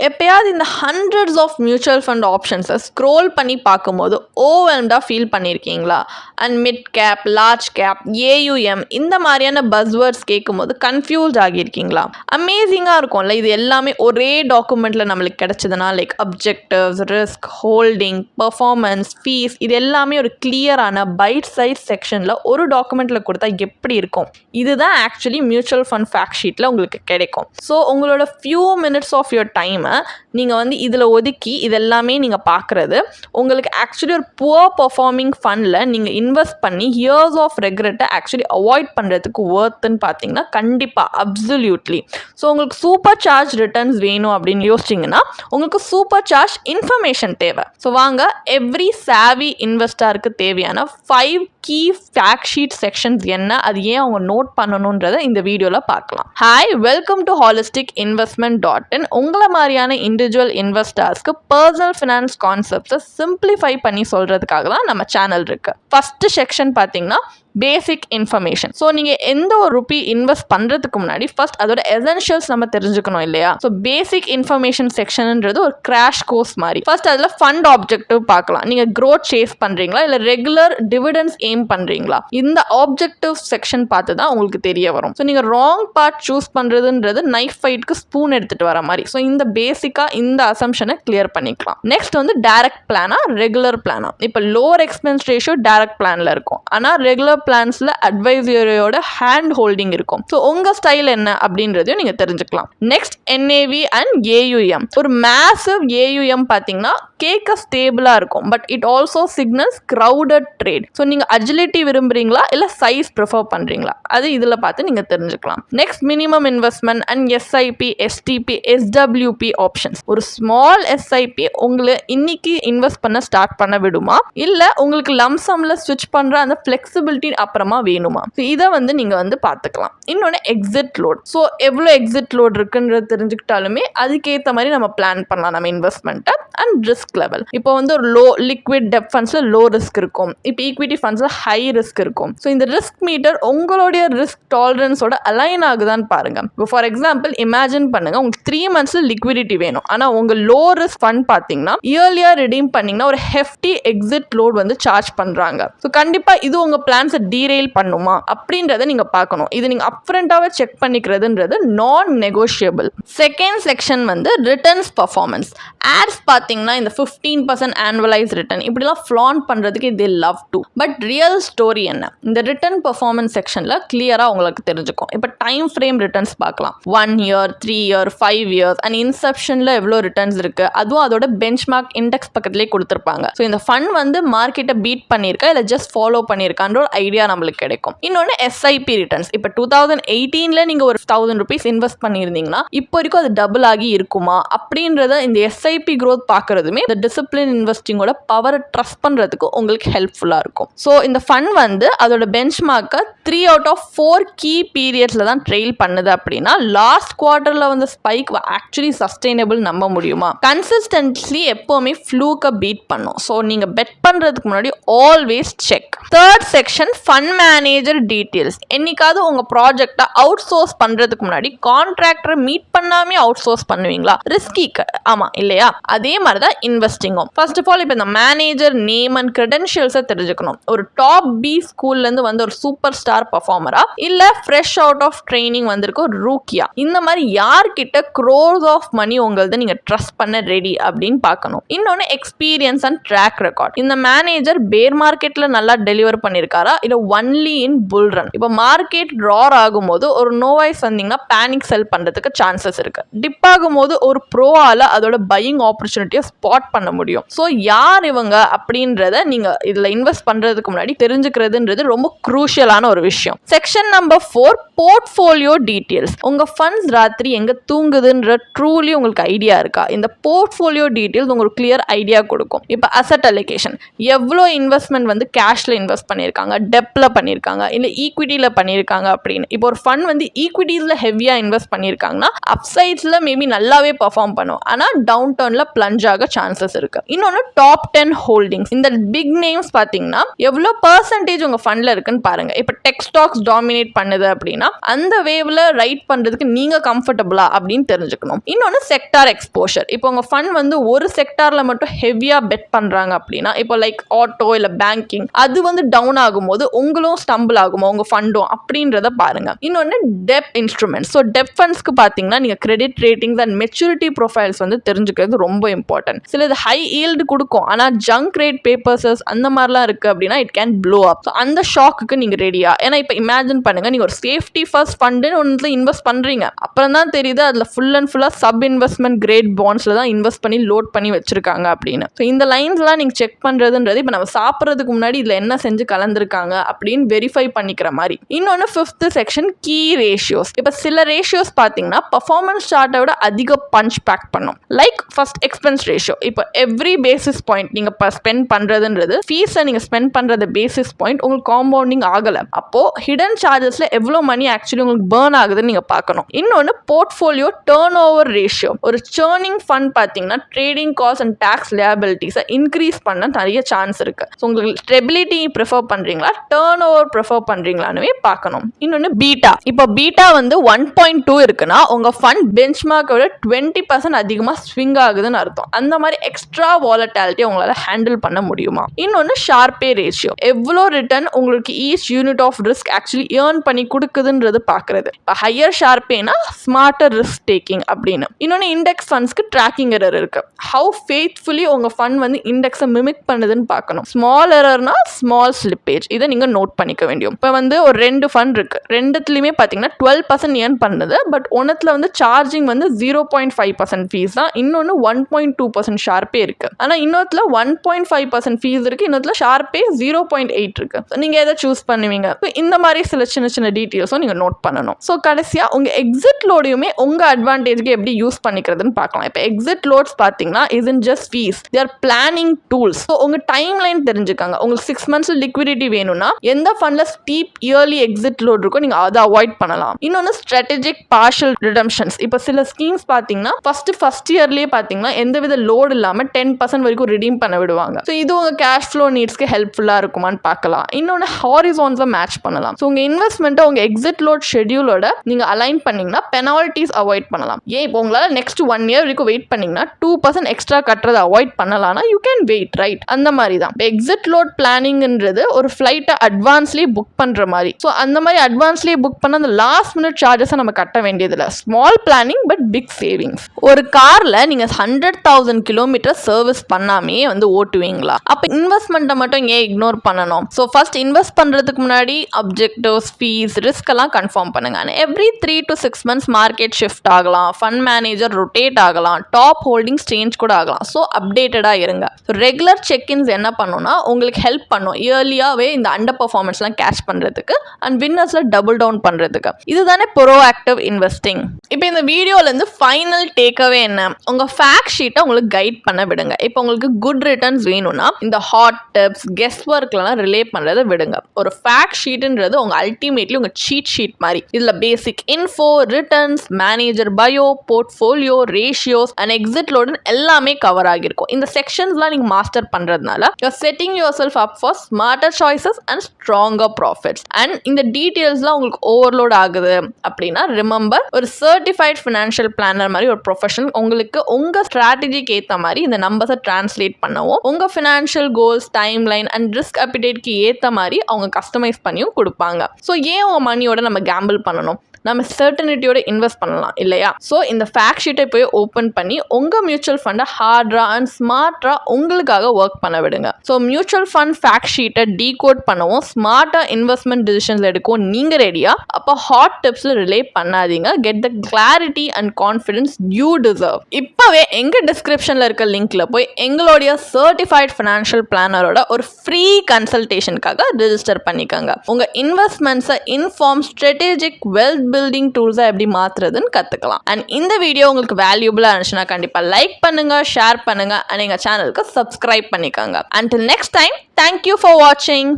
எப்பயாவது இந்த hundreds of mutual fund ஆப்ஷன்ஸை ஸ்க்ரோல் பண்ணி பார்க்கும்போது ஓவெல்ம்டாக ஃபீல் பண்ணியிருக்கீங்களா and mid cap large cap AUM இந்த மாதிரியான பஸ்வேர்ட்ஸ் கேட்கும்போது கன்ஃபியூஸ் ஆகியிருக்கீங்களா? அமேசிங்காக இருக்கும்ல இது எல்லாமே ஒரே டாக்குமெண்ட்டில் நம்மளுக்கு கிடச்சதுன்னா like objectives risk holding performance fees இது எல்லாமே ஒரு கிளியரான பைட் சைஸ் செக்ஷனில் ஒரு டாக்குமெண்ட்டில் கொடுத்தா எப்படி இருக்கும்? இதுதான் ஆக்சுவலி மியூச்சுவல் ஃபண்ட் ஃபேக்ட் ஷீட்டில் உங்களுக்கு கிடைக்கும். ஸோ உங்களோட few minutes of your time நம்ம நீங்கள் வந்து இதில் ஒதுக்கி இதெல்லாமே நீங்கள் பார்க்குறது உங்களுக்கு ஆக்சுவலி ஒரு புவர் பர்ஃபார்மிங் ஃபண்டில் நீங்கள் இன்வெஸ்ட் பண்ணி இயர்ஸ் ஆஃப் ரெக்ரெட்டை ஆக்சுவலி அவாய்ட் பண்ணுறதுக்கு ஒர்த்துன்னு பார்த்தீங்கன்னா கண்டிப்பாக அப்சல்யூட்லி ஸோ உங்களுக்கு சூப்பர் சார்ஜ் ரிட்டர்ன்ஸ் வேணும் அப்படின்னு யோசிச்சிங்கன்னா உங்களுக்கு சூப்பர் சார்ஜ் இன்ஃபர்மேஷன் தேவை. ஸோ வாங்க எவ்ரி சாவி இன்வெஸ்டருக்கு தேவையான five key fact sheet sections என்ன அது ஏன் அவங்க நோட் பண்ணணுன்றதை இந்த வீடியோவில் பார்க்கலாம். Hi welcome to holistic investment dot in உங்களை மாதிரியான இண்டிவிஜுவல் இன்வெஸ்டர்ஸ்க்கு பர்சனல் ஃபினான்ஸ் கான்செப்ட்ஸை சிம்பிளிஃபை பண்ணி சொல்கிறதுக்காக தான் நம்ம சேனல் இருக்குது ஃபஸ்ட்டு செக்ஷன் பார்த்தீங்கன்னா பேசிக் இன்ஃபர்மேஷன் ஸோ நீங்கள் எந்த ஒரு ருபி இன்வெஸ்ட் பண்ணுறதுக்கு முன்னாடி ஃபர்ஸ்ட் அதோட எசென்ஷியல்ஸ் நம்ம தெரிஞ்சுக்கணும் இல்லையா? ஸோ பேசிக் இன்ஃபர்மேஷன் செக்ஷன்ன்றது ஒரு கிராஷ் கோர்ஸ் மாதிரி. ஃபர்ஸ்ட் அதில் ஃபண்ட் ஆப்ஜெக்டிவ் பார்க்கலாம். நீங்கள் க்ரோத் சேஸ் பண்ணுறீங்களா இல்லை ரெகுலர் டிவிடன்ஸ் எய்ம் பண்ணுறீங்களா இந்த ஆப்ஜெக்டிவ் செக்ஷன் பார்த்து தான் உங்களுக்கு தெரிய வரும். ஸோ நீங்கள் ராங் பார்ட் சூஸ் பண்ணுறதுன்றது நைஃப் ஃபைட்க்கு ஸ்பூன் எடுத்துகிட்டு வர மாதிரி. ஸோ இந்த பேசிக்காக இந்த அசம்ஷனை கிளியர் பண்ணிக்கலாம். நெக்ஸ்ட் வந்து டேரக்ட் பிளானா ரெகுலர் பிளானா இப்போ லோவர் எக்ஸ்பென்ஸ் ரேஷியோ டேரக்ட் பிளானில் இருக்கும். ஆனால் ரெகுலர் பிளான்ஸில் அட்வைசரியோட ஹேண்ட் ஹோல்டிங் இருக்கும். ஸோ உங்கள் ஸ்டைல் என்ன அப்படின்றதையும் நீங்கள் தெரிஞ்சுக்கலாம். நெக்ஸ்ட் என்ஏவி அண்ட் ஏயுஎம் ஒரு மேசிவ் ஏயுஎம் பார்த்தீங்கன்னா கேட்க ஸ்டேபிளாக இருக்கும். But it also signals crowded trade so நீங்கள் அஜிலிட்டி விரும்புகிறீங்களா இல்லை சைஸ் ப்ரிஃபர் பண்ணுறீங்களா அது இதில் பார்த்து நீங்கள் தெரிஞ்சுக்கலாம். Next minimum investment and SIP STP SWP options ஒரு ஸ்மால் எஸ்ஐபி உங்களை இன்னைக்கு இன்வெஸ்ட் பண்ண ஸ்டார்ட் பண்ண விடுமா? இல்லை உங்களுக்கு லம்சமில் ஸ்விட்ச் பண்ணுற அந்த ஃப்ளெக்சிபிலிட்டி அப்புறமா வேணுமா? ஸோ இதை வந்து நீங்கள் வந்து பார்த்துக்கலாம். இன்னொன்று எக்ஸிட் லோட் ஸோ எவ்வளோ எக்ஸிட் லோட் இருக்குன்றது தெரிஞ்சுக்கிட்டாலுமே அதுக்கேற்ற மாதிரி நம்ம பிளான் பண்ணலாம் நம்ம இன்வெஸ்ட்மெண்ட்டை அண்ட் ரிஸ்க் லெவல் இப்போ வந்து ஒரு லோ லிக்விட் டெப் ஃபண்ட்ஸில் லோ ரிஸ்க் இருக்கும். இப்போ ஈக்விட்டி ஃபண்ட்ஸில் ஹை ரிஸ்க் இருக்கும். ஸோ இந்த ரிஸ்க் மீட்டர் உங்களுடைய ரிஸ்க் டாலரன்ஸோட அலைன் ஆகுதான்னு பாருங்க. இப்போ ஃபார் எக்ஸாம்பிள் இமேஜின் பண்ணுங்க. உங்களுக்கு த்ரீ மந்த்ஸில் லிக்விடிட்டி வேணும். ஆனால் உங்கள் லோ ரிஸ்க் ஃபண்ட் பார்த்தீங்கன்னா இயர்லியாக ரிடீம் பண்ணிங்கன்னா ஒரு ஹெஃப்டி எக்ஸிட் லோட் வந்து சார்ஜ் பண்ணுறாங்க ஸோ கண்டிப்பாக இது உங்கள் பிளான்ஸை டீரெயில் பண்ணுமா? அப்படின்றத நீங்கள் பார்க்கணும். இது நீங்கள் அப்ரண்ட்டாகவே செக் பண்ணிக்கிறதுன்றது நான் நெகோஷியபிள் செகண்ட் செக்ஷன் வந்து ரிட்டர்ன்ஸ் பர்ஃபார்மன்ஸ் ஆட்ஸ் பார்த்தீங்கன்னா இந்த ஃபிஃப்டீன் பர்சன்ட் ஆனுவலைஸ் ரிட்டர்ன் இப்படிலாம் ஃப்ளான் பண்ணுறதுக்கு இது love to but real story என்ன? இந்த ரிட்டர்ன் பர்ஃபார்மன்ஸ் செக்ஷனில் கிளியராக உங்களுக்கு தெரிஞ்சுக்கும். இப்போ டைம் ஃப்ரேம் ரிட்டர்ன்ஸ் பார்க்கலாம். One year three year five years and இன்செப்ஷனில் எவ்வளோ ரிட்டர்ன்ஸ் இருக்குது அதுவும் அதோட பெஞ்ச் மார்க் இண்டெக்ஸ் பக்கத்துலேயே கொடுத்துருப்பாங்க. ஸோ இந்த ஃபண்ட் வந்து மார்க்கெட்டை பீட் பண்ணியிருக்கா? இல்லை ஜஸ்ட் ஃபாலோ பண்ணியிருக்கான்ற ஒரு ஐடியா நம்மளுக்கு கிடைக்கும். இன்னொன்று எஸ்ஐபி ரிட்டர்ன்ஸ் இப்போ டூ தௌசண்ட் எயிட்டீனில் நீங்கள் ஒரு தௌசண்ட் ருபீஸ் இன்வெஸ்ட் பண்ணியிருந்தீங்கன்னா இப்போ வரைக்கும் அது டபுள் ஆகி இருக்குமா? அப்படின்றத இந்த எஸ்ஐபி க்ரோத் பார்க்குறதுமே இந்த டிசிப்ளின் இன்வெஸ்டிங்கோட பவரை ட்ரஸ்ட் பண்ணுறதுக்கு உங்களுக்கு ஹெல்ப்ஃபுல்லாக இருக்கும். ஸோ இந்த ஃபண்ட் வந்து அதோட பெஞ்ச் மார்க்கை three out of four key பீரியட்ஸில் தான் ட்ரெயில் பண்ணுது அப்படின்னா லாஸ்ட் குவார்ட்டரில் வந்து ஸ்பைக் ஆக்சுவலி சஸ்டைனபிள் நம்ப முடியுமா? கன்சிஸ்டன்ட்லி எப்போவுமே ஃப்ளூக்கை பீட் பண்ணும். ஸோ நீங்கள் பெட் பண்ணுறதுக்கு முன்னாடி always check third section fund manager details என்னைக்காவது உங்கள் ப்ராஜெக்டை அவுட் சோர்ஸ் பண்ணுறதுக்கு முன்னாடி கான்ட்ராக்டரை மீட் பண்ணாமே அவுட் சோர்ஸ் பண்ணுவீங்களா ரிஸ்கிக்கு ஆமாம் இல்லையா? அதே மாதிரி தான் இன்வெஸ்டிங்கும் ஃபர்ஸ்ட் ஆஃப் ஆல் இப்போ இந்த மேனேஜர் நேம் அண்ட் க்ரெடென்ஷியல்ஸை தெரிஞ்சுக்கணும். ஒரு டாப் பி ஸ்கூல்லேருந்து வந்து ஒரு சூப்பர் ஸ்டார் பர்ஃபார்மரா இல்லை ஃப்ரெஷ் அவுட் ஆஃப் ட்ரைனிங் வந்திருக்கு ஒரு ரூக்கியா இந்த மாதிரி யார்கிட்ட க்ரோஸ் ஆஃப் மணி உங்களது நீங்கள் ட்ரஸ்ட் பண்ண ரெடி அப்படின்னு பார்க்கணும். இன்னொன்று எக்ஸ்பீரியன்ஸ் அண்ட் ட்ராக் ரெக்கார்ட் இந்த மேனேஜர் பேர் மார்க்கெட்டில் நல்லா டெலிவர் பண்ணியிருக்காரா இல்லை ஒன்லி இன் புல் ரன் இப்போ மார்க்கெட் ரார் ஆகும்போது ஒரு நோவாய்ஸ் வந்தீங்கன்னா பேனிக் செல் பண்ணுறதுக்கு சான்சஸ் இருக்கு. டிப் ஆகும்போது ஒரு ப்ரோவால் அதோட பையிங் ஆப்பர்ச்சுனிட்டியை ஸ்பாட் பண்ண முடியும். ஸோ யார் இவங்க அப்படின்றத நீங்கள் இதில் இன்வெஸ்ட் பண்ணுறதுக்கு முன்னாடி தெரிஞ்சுக்கிறதுன்றது ரொம்ப குரூஷியலான ஒரு விஷயம். Section number four portfolio details உங்கள் ஃபண்ட்ஸ் ராத்திரி எங்கே தூங்குதுன்ற ட்ரூலி உங்களுக்கு ஐடியா இருக்கா? இந்த போர்ட்ஃபோலியோ டீட்டெயில்ஸ் உங்களுக்கு கிளியர் ஐடியா கொடுக்கும். இப்போ அசட் அலிகேஷன் எவ்வளோ இன்வெஸ்ட்மெண்ட் வந்து கேஷில் இன்வெஸ்ட் பண்ணியிருக்காங்க டெப்பில் பண்ணியிருக்காங்க இல்லை ஈக்விட்டியில் பண்ணியிருக்காங்க அப்படின்னு. இப்போ ஒரு ஃபண்ட் வந்து ஈக்விட்டிஸில் ஹெவியாக இன்வெஸ்ட் பண்ணியிருக்காங்கன்னா அப்சைட்ஸில் மேபி நல்லாவே பர்ஃபார்ம் பண்ணும். ஆனால் டவுன் டவுனில் பிளஞ்ச் ஆக சான்ஸ் சான்சஸ் இருக்கு. இன்னொன்று டாப் டென் ஹோல்டிங்ஸ் இந்த பிக் நேம்ஸ் பார்த்தீங்கன்னா எவ்வளோ பர்சன்டேஜ் உங்கள் ஃபண்டில் இருக்குன்னு பாருங்க. இப்போ டெக் ஸ்டாக்ஸ் டாமினேட் பண்ணுது அப்படின்னா அந்த வேவ்ல ரைட் பண்ணுறதுக்கு நீங்கள் கம்ஃபர்டபுளா அப்படின்னு தெரிஞ்சுக்கணும். இன்னொன்று செக்டார் எக்ஸ்போஷர் இப்போ உங்கள் ஃபண்ட் வந்து ஒரு செக்டாரில் மட்டும் ஹெவியாக பெட் பண்ணுறாங்க அப்படின்னா இப்போ லைக் ஆட்டோ இல்லை பேங்கிங் அது வந்து டவுன் ஆகும்போது உங்களும் ஸ்டம்பிள் ஆகுமோ? உங்கள் ஃபண்டும் அப்படின்றத பாருங்க. இன்னொன்று டெப் இன்ஸ்ட்ருமெண்ட் ஸோ டெப் ஃபண்ட்ஸ்க்கு பார்த்தீங்கன்னா நீங்கள் credit ratings and maturity profiles வந்து தெரிஞ்சுக்கிறது ரொம்ப இம்பார்ட்டன்ட் சில இது ஹை ஈல்டு கொடுக்கும். ஆனால் ஜங்க் ரேட் பேப்பர்ஸஸ் அந்த மாதிரிலாம் இருக்குது அப்படின்னா it can blow up so அந்த ஷாக்குக்கு நீங்கள் ரெடியா ஏன்னா இப்போ இமேஜின் பண்ணுங்கள் நீங்கள் ஒரு சேஃப்டி ஃபர்ஸ்ட் ஃபண்டுன்னு ஒன்று இன்வெஸ்ட் பண்ணுறீங்க அப்புறம் தான் தெரியுது அதில் ஃபுல் அண்ட் ஃபுல்லாக சப் இன்வெஸ்ட்மெண்ட் கிரேட் பாண்ட்ஸில் தான் இன்வெஸ்ட் பண்ணி லோட் பண்ணி வச்சுருக்காங்க அப்படின்னு. ஸோ இந்த லைன்ஸ்லாம் நீங்கள் செக் பண்ணுறதுன்றது இப்போ நம்ம சாப்பிட்றதுக்கு முன்னாடி இதில் என்ன செஞ்சு கலந்துருக்காங்க அப்படின்னு வெரிஃபை பண்ணிக்கிற மாதிரி. இன்னொன்று ஃபிஃப்த்து செக்ஷன் கீ ரேஷியோஸ் இப்போ சில ரேஷியோஸ் பார்த்தீங்கன்னா பர்ஃபார்மன்ஸ் சார்ட்டை விட அதிக பஞ்ச் பேக் பண்ணும். லைக் ஃபர்ஸ்ட் எக்ஸ்பென்ஸ் ரேஷியோ இப்போ இப்போ எவ்ரி பேசிஸ் பாயிண்ட் நீங்கள் இப்போ ஸ்பெண்ட் பண்ணுறதுன்றது ஃபீஸை நீங்கள் ஸ்பெண்ட் பண்ணுறது பேசிஸ் பாயிண்ட் உங்களுக்கு காம்பவுண்டிங் ஆகலை. அப்போது ஹிடன் சார்ஜஸில் எவ்வளோ மணி ஆக்சுவலி உங்களுக்கு பேர்ன் ஆகுதுன்னு நீங்கள் பார்க்கணும். இன்னொன்று போர்ட்ஃபோலியோ டேர்ன் ஓவர் ரேஷியோ ஒரு சேர்னிங் ஃபண்ட் பார்த்தீங்கன்னா ட்ரேடிங் காஸ்ட் அண்ட் டேக்ஸ் லியாபிலிட்டிஸை இன்க்ரீஸ் பண்ண நிறைய சான்ஸ் இருக்குது ஸோ உங்களுக்கு ஸ்டெபிலிட்டி ப்ரிஃபர் பண்ணுறீங்களா டேர்ன் ஓவர் ப்ரிஃபர் பண்ணுறீங்களான்னு பார்க்கணும். இன்னொன்று பீட்டா இப்போ பீட்டா வந்து ஒன் பாயிண்ட் டூ இருக்குன்னா உங்கள் ஃபண்ட் பெஞ்ச் மார்க்கோட டுவெண்ட்டி பர்சன்ட் அதிகமாக ஸ்விங் ஆகுதுன்னு அர்த்தம். அந்த மாதிரி எக்ஸ்ட்ரா வாலட்டாலிட்டி உங்களால் ஹேண்டில் பண்ண முடியுமா? இன்னொன்று ஷார்பே ரேஷியோ எவ்வளோ ரிட்டர்ன் உங்களுக்கு each unit of risk actually earn பண்ணி கொடுக்குதுன்றது பார்க்குறது இப்போ ஹையர் ஷார்பேனா ஸ்மார்ட்டர் ரிஸ்க் டேக்கிங் அப்படின்னு. இன்னொன்று இண்டெக்ஸ் ஃபண்ட்ஸ்க்கு ட்ராக்கிங் எரர் இருக்கு. ஹவு ஃபேத்ஃபுல்லி உங்கள் ஃபண்ட் வந்து இண்டெக்ஸை மிமிக் பண்ணுதுன்னு பார்க்கணும் ஸ்மால் எரர்னா ஸ்மால் ஸ்லிப்பேஜ் இதை நீங்கள் நோட் பண்ணிக்க வேண்டியும். இப்போ வந்து ஒரு ரெண்டு ஃபண்ட் இருக்கு. ரெண்டுத்துலையுமே பார்த்தீங்கன்னா டுவெல் பர்சன்ட் ஏர்ன் பண்ணுது. பட் ஒன்றத்தில் வந்து சார்ஜிங் வந்து zero point five percent fees தான். இன்னொன்று one point two percent Sharpe இருக்குது ஆனால் இன்னொருத்தில் one point five percent fees இருக்குது இன்னொருத்தில் ஷார்ப்பே ஜீரோ பாயிண்ட் எயிட் இருக்குது ஸோ நீங்கள் எதை சூஸ் பண்ணுவீங்க? ஸோ இந்த மாதிரி சில சின்ன சின்ன டீட்டெயில்ஸும் நீங்கள் நோட் பண்ணணும். ஸோ கடைசியாக உங்கள் எக்ஸிட் லோடையுமே உங்கள் அட்வான்டேஜ்க்கு எப்படி யூஸ் பண்ணிக்கிறதுன்னு பார்க்கலாம். இப்போ எக்ஸிட் லோட்ஸ் பார்த்தீங்கன்னா in just fees their planning tools so உங்கள் டைம் லைன் தெரிஞ்சுக்காங்க. உங்களுக்கு சிக்ஸ் மந்த்ஸ் லிக்விடிட்டி வேணும்னா எந்த ஃபண்டில் ஸ்டீப் இயர்லி எக்ஸிட் லோட் இருக்கோ நீங்கள் அதை அவாய்ட் பண்ணலாம். இன்னொன்று ஸ்ட்ராட்டஜிக் பார்ஷல் ரிடம்ஷன்ஸ் இப்போ சில ஸ்கீம்ஸ் பார்த்தீங்கன்னா ஃபர்ஸ்ட் ஃபர்ஸ்ட் இயர்லேயே பார்த்தீங்கன்னா எந்தவித லோடு இல்லாமல் டென் பர்சன்ட் வரைக்கும் ரிடீம் பண்ண விடுவாங்க. ஸோ இது உங்கள் கேஷ் ஃப்ளோ நீட்ஸ்க்கு ஹெல்ப்ஃபுல்லாக இருக்குமான்னு பார்க்கலாம். இன்னொன்று ஹாரிசான்ஸை மேட்ச் பண்ணலாம். ஸோ உங்கள் இன்வெஸ்ட்மெண்ட்டை உங்கள் எக்ஸிட் லோட் ஷெடியூலோட நீங்கள் அலைன் பண்ணிங்கன்னா பெனால்ட்டிஸ் அவாய்ட் பண்ணலாம். ஏன் இப்போ உங்களால் நெக்ஸ்ட் ஒன் இயர் வரைக்கும் வெயிட் பண்ணீங்கன்னா டூ பர்சன்ட் எக்ஸ்ட்ரா கட்டுறதை அவாய்ட் பண்ணலாம்னா யூ கேன் வெயிட் ரைட் அந்த மாதிரி தான். இப்போ எக்ஸிட் லோட் பிளானிங்ன்றது ஒரு ஃப்ளைட்டை அட்வான்ஸ்லேயே புக் பண்ணுற மாதிரி. ஸோ அந்த மாதிரி அட்வான்ஸ்லேயே புக் பண்ண அந்த லாஸ்ட் மினிட் சார்ஜஸை நம்ம கட்ட வேண்டியதில்லை. Small planning but big savings ஒரு காரில் நீங்கள் hundred thousand kilo kilometre service பண்ணாமே வந்து ஓட்டுவீங்களா? அப்போ இன்வெஸ்ட்மெண்ட்டை மட்டும் ஏன் இக்னோர் பண்ணணும்? ஸோ ஃபர்ஸ்ட் இன்வெஸ்ட் பண்ணுறதுக்கு முன்னாடி அப்ஜெக்டிவ்ஸ் ஃபீஸ் ரிஸ்க் எல்லாம் கன்ஃபார்ம் பண்ணுங்க. And every three to six months market shift ஆகலாம். ஃபண்ட் மேனேஜர் ரொட்டேட் ஆகலாம். டாப் ஹோல்டிங்ஸ் சேஞ்ச் கூட ஆகலாம். ஸோ அப்டேட்டடாக இருங்க. ரெகுலர் செக்இன்ஸ் என்ன பண்ணுன்னா உங்களுக்கு ஹெல்ப் பண்ணும். இயர்லியாகவே இந்த அண்டர் பர்ஃபார்மன்ஸ்லாம் கேஷ் பண்ணுறதுக்கு அண்ட் வின்னர்ஸில் டபுள் டவுன் பண்ணுறதுக்கு இதுதானே ப்ரோ ஆக்டிவ் இன்வெஸ்டிங் இப்போ இந்த வீடியோலேருந்து ஃபைனல் டேக்அவே என்ன? உங்கள் ஃபேக்ட் ஷீட்டை உங்களுக்கு கைட் பண்ண விடுங்க. இப்போ உங்களுக்கு குட் ரிட்டர்ன்ஸ் வேணும்னா இந்த ஹாட் டிப்ஸ் கெஸ்ட் ஒர்க்லாம் ரிலேட் பண்ணுறத விடுங்க. ஒரு ஃபேக்ட் ஷீட்டுன்றது உங்கள் அல்டிமேட்லி உங்கள் சீட் ஷீட் மாதிரி. இதில் basic info returns manager bio portfolio ratios and exit லோடுன்னு எல்லாமே கவர் ஆகியிருக்கும். இந்த செக்ஷன்ஸ்லாம் நீங்கள் மாஸ்டர் பண்ணுறதுனால your setting yourself up for smarter choices and stronger profits and இந்த டீட்டெயில்ஸ்லாம் உங்களுக்கு ஓவர்லோட் ஆகுது அப்படின்னா ரிமெம்பர் ஒரு சர்டிஃபைட் ஃபினான்ஷியல் பிளானர் மாதிரி ஒரு ப்ரொஃபஷன் உங்களுக்கு உங்கள் ஸ்ட்ராட்டஜிக்கு ஏற்ற மாதிரி இந்த நம்பர்ஸை டிரான்ஸ்லேட் பண்ணவும். உங்கள் financial goals timeline and risk அப்பிடேட்க்கு ஏற்ற மாதிரி அவங்க கஸ்டமைஸ் பண்ணியும் கொடுப்பாங்க. ஸோ ஏன் உங்கள் மணியோட நம்ம கேம்பிள் பண்ணணும்? நம்ம சர்டனிட்டியோட இன்வெஸ்ட் பண்ணலாம் இல்லையா? ஸோ இந்த ஃபேக்ட் ஷீட்டை போய் ஓப்பன் பண்ணி உங்கள் மியூச்சுவல் ஃபண்டை ஹார்ட்ராக அண்ட் ஸ்மார்ட்டாக உங்களுக்காக ஒர்க் பண்ண விடுங்க. ஸோ மியூச்சுவல் ஃபண்ட் ஃபேக்ட் ஷீட்டை டீகோட் பண்ணவும் ஸ்மார்ட்டாக இன்வெஸ்ட்மெண்ட் டிசிஷன்ஸ் எடுக்கவும் நீங்கள் ரெடியா அப்போ ஹாட் டிப்ஸில் ரிலே பண்ணாதீங்க. Get the clarity and confidence you deserve இப்போவே எங்கள் டிஸ்கிரிப்ஷனில் இருக்க லிங்க்ல போய் எங்களுடைய சர்டிஃபைட் ஃபினான்ஷியல் பிளானரோட ஒரு ஃப்ரீ கன்சல்டேஷனுக்காக ரிஜிஸ்டர் பண்ணிக்கோங்க. உங்கள் இன்வெஸ்ட்மெண்ட்ஸை இன்ஃபார்ம் ஸ்ட்ராட்டஜிக் வெல்த் பில்டிங் டூல்ஸை எப்படி மாற்றுறதுன்னு கற்றுக்கலாம் அண்ட் இந்த வீடியோ உங்களுக்கு வேல்யூபிளாக இருந்துச்சுன்னா கண்டிப்பாக லைக் பண்ணுங்கள் ஷேர் பண்ணுங்கள் அண்ட் எங்கள் சேனலுக்கு சப்ஸ்கிரைப் பண்ணிக்கோங்க. And next time thank you for வாட்சிங்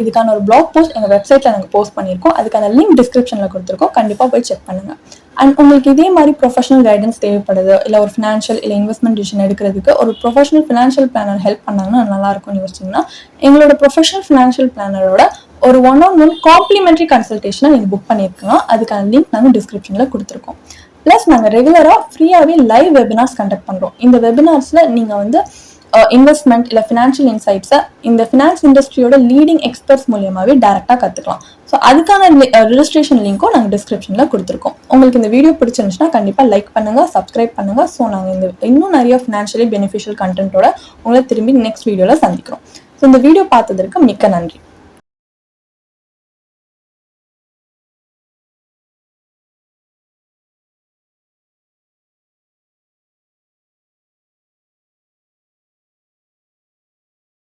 இதுக்கான ஒரு பிளாக் போஸ்ட் எங்கள் வெப்சைட்டில் நாங்கள் போஸ்ட் பண்ணியிருக்கோம். அதுக்கான லிங்க் டிஸ்கிரிப்ஷனில் கொடுத்துருக்கோம். கண்டிப்பாக போய் செக் பண்ணுங்கள் அண்ட் உங்களுக்கு இதே மாதிரி ப்ரொஃபஷனல் கைடன்ஸ் தேவைப்படுது இல்லை ஒரு ஃபினான்ஷியல் இல்லை இன்வெஸ்ட்மெண்ட் டிசிஷன் எடுக்கிறதுக்கு ஒரு ப்ரொஃபஷனல் ஃபினான்ஷியல் பிளானர் ஹெல்ப் பண்ணாங்கன்னா நல்லாயிருக்கும்னு யோசிச்சிங்கன்னா எங்களோட ப்ரொஃபஷனல் ஃபினான்ஷியல் பிளானரோட ஒரு ஒன் ஆன் ஒன் காம்ப்ளிமெண்ட்ரி கன்சல்டேஷனை நீங்கள் புக் பண்ணியிருக்கலாம் அதுக்கான லிங்க் நாங்கள் டிஸ்கிரிப்ஷனில் கொடுத்துருக்கோம். ப்ளஸ் நாங்கள் ரெகுலராக ஃப்ரீயாகவே லைவ் வெபினார்ஸ் கண்டக்ட் பண்ணுறோம் இந்த வெபினார்ஸில் நீங்கள் வந்து இன்வெஸ்ட்மெண்ட் இல்லை ஃபினான்ஷியல் இன்சைட்ஸை இந்த ஃபினான்ஸ் இண்டஸ்ட்ரியோட லீடிங் எக்ஸ்பர்ட்ஸ் மூலியமாகவே டேரெக்டாக கற்றுக்கலாம் ஸோ அதுக்கான ரிஜிஸ்ட்ரேஷன் லிங்க்கும் நாங்கள் டிஸ்கிரிப்ஷனில் கொடுத்துருக்கோம். உங்களுக்கு இந்த வீடியோ பிடிச்சிருந்துச்சுன்னா கண்டிப்பாக லைக் பண்ணுங்கள் சப்ஸ்கிரைப் பண்ணுங்கள் ஸோ நாங்கள் இந்த இன்னும் நிறைய ஃபினான்ஷியலி பெனிஃபிஷியல் கண்டென்ட்டோட உங்களை திரும்பி நெக்ஸ்ட் வீடியோவில் சந்திக்கிறோம். ஸோ இந்த வீடியோ பார்த்ததற்கு மிக்க நன்றி.